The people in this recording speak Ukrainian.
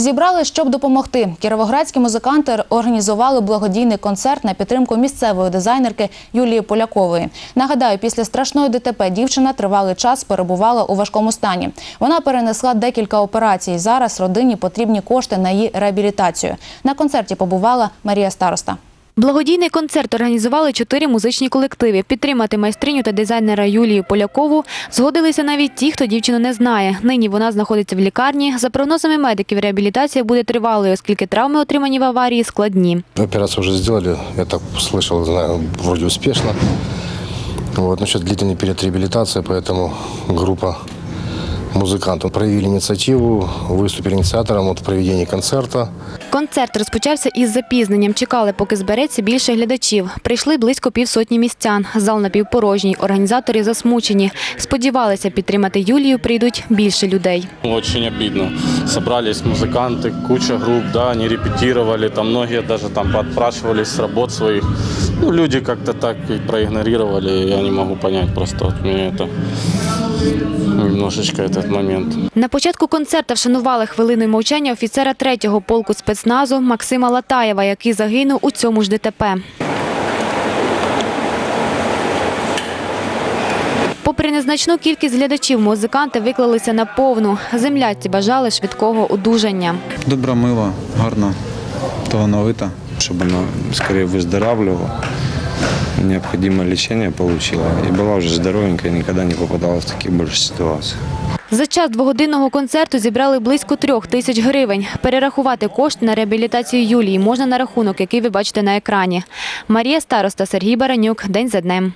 Зібрали, щоб допомогти. Кіровоградські музиканти організували благодійний концерт на підтримку місцевої дизайнерки Юлії Полякової. Нагадаю, після страшної ДТП дівчина тривалий час перебувала у важкому стані. Вона перенесла декілька операцій. Зараз родині потрібні кошти на її реабілітацію. На концерті побувала Марія Староста. Благодійний концерт організували чотири музичні колективи. Підтримати майстриню та дизайнера Юлію Полякову згодилися навіть ті, хто дівчину не знає. Нині вона знаходиться в лікарні. За прогнозами медиків, реабілітація буде тривалою, оскільки травми, отримані в аварії, складні. Операцию уже сделали, я так слышал, знаю, вроде успешно. Вот, но сейчас длительный период реабилитации, поэтому группа музыкантов проявили инициативу, выступили инициатором от проведения концерта. Концерт розпочався із запізненням. Чекали, поки збереться більше глядачів. Прийшли близько півсотні містян. Зал напівпорожній. Організатори засмучені. Сподівалися, підтримати Юлію прийдуть більше людей. Очень обидно. Собрались музыканты, куча групп, да, они репетировали, там многие даже там подпрашивались с работ своих. Ну, люди как-то так и проигнорировали, я не могу понять просто от меня это немножечко этот момент. На початку концерту вшанували хвилиною мовчання офіцера третього полку спецназу Максима Латаєва, який загинув у цьому ж ДТП. Попри незначну кількість глядачів, музиканти виклалися на повну. Земляці бажали швидкого одужання. Добра, мила, гарна, талановита. чтобы она скорее выздоравливала, необходимое лечение получила и была уже здоровенькая, никогда не попадала в такие больше ситуации. За час двогодинного концерту зібрали близько трьох тисяч гривень. Перерахувати кошти на реабілітацію Юлії можна на рахунок, який ви бачите на екрані. Марія Староста, Сергій Баранюк. День за днем.